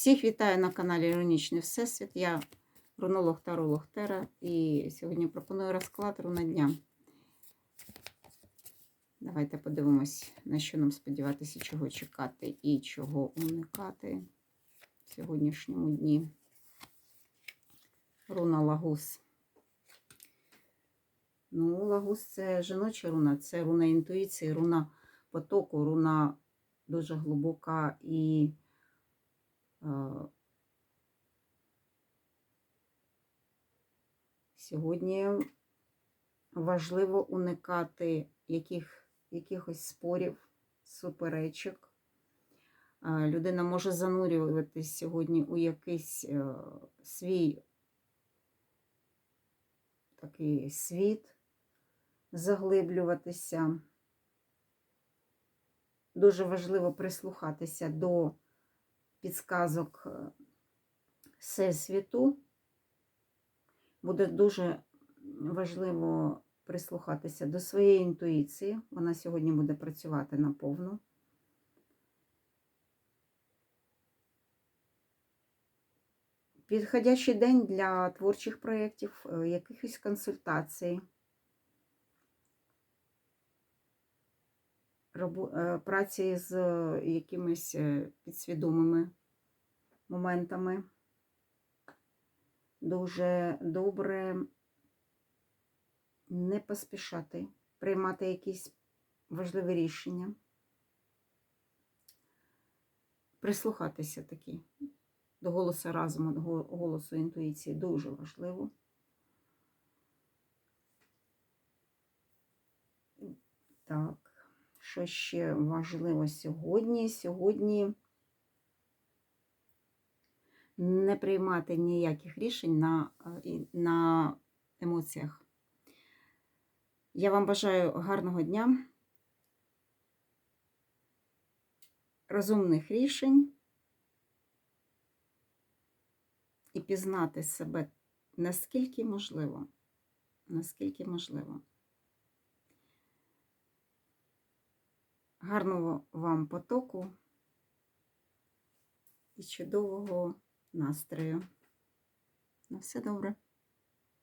Всіх вітаю на каналі Іронічний Всесвіт. Я рунолог Таролог Тера і сьогодні пропоную розклад руна дня. Давайте подивимось, на що нам сподіватися, чого чекати і чого уникати в сьогоднішньому дні. Руна Лагус. Ну, Лагус це жіноча руна, це руна інтуїції, руна потоку, руна дуже глибока і сьогодні важливо уникати яких, якихось спорів, суперечок. Людина може занурюватись сьогодні у якийсь е, свій такий світ, заглиблюватися. Дуже важливо прислухатися до підсказок е, Всесвіту. Буде дуже важливо прислухатися до своєї інтуїції. Вона сьогодні буде працювати наповну. Підходящий день для творчих проєктів, е, якихось консультацій. Праці з якимись е, підсвідомими моментами. Дуже добре не поспішати, приймати якісь важливі рішення, прислухатися таки до голосу разуму, до голосу інтуїції дуже важливо. Так. Що ще важливо сьогодні? Сьогодні не приймати ніяких рішень на, на емоціях. Я вам бажаю гарного дня, розумних рішень і пізнати себе наскільки можливо. Наскільки можливо. Гарного вам потоку і чудового настрою. На все добре.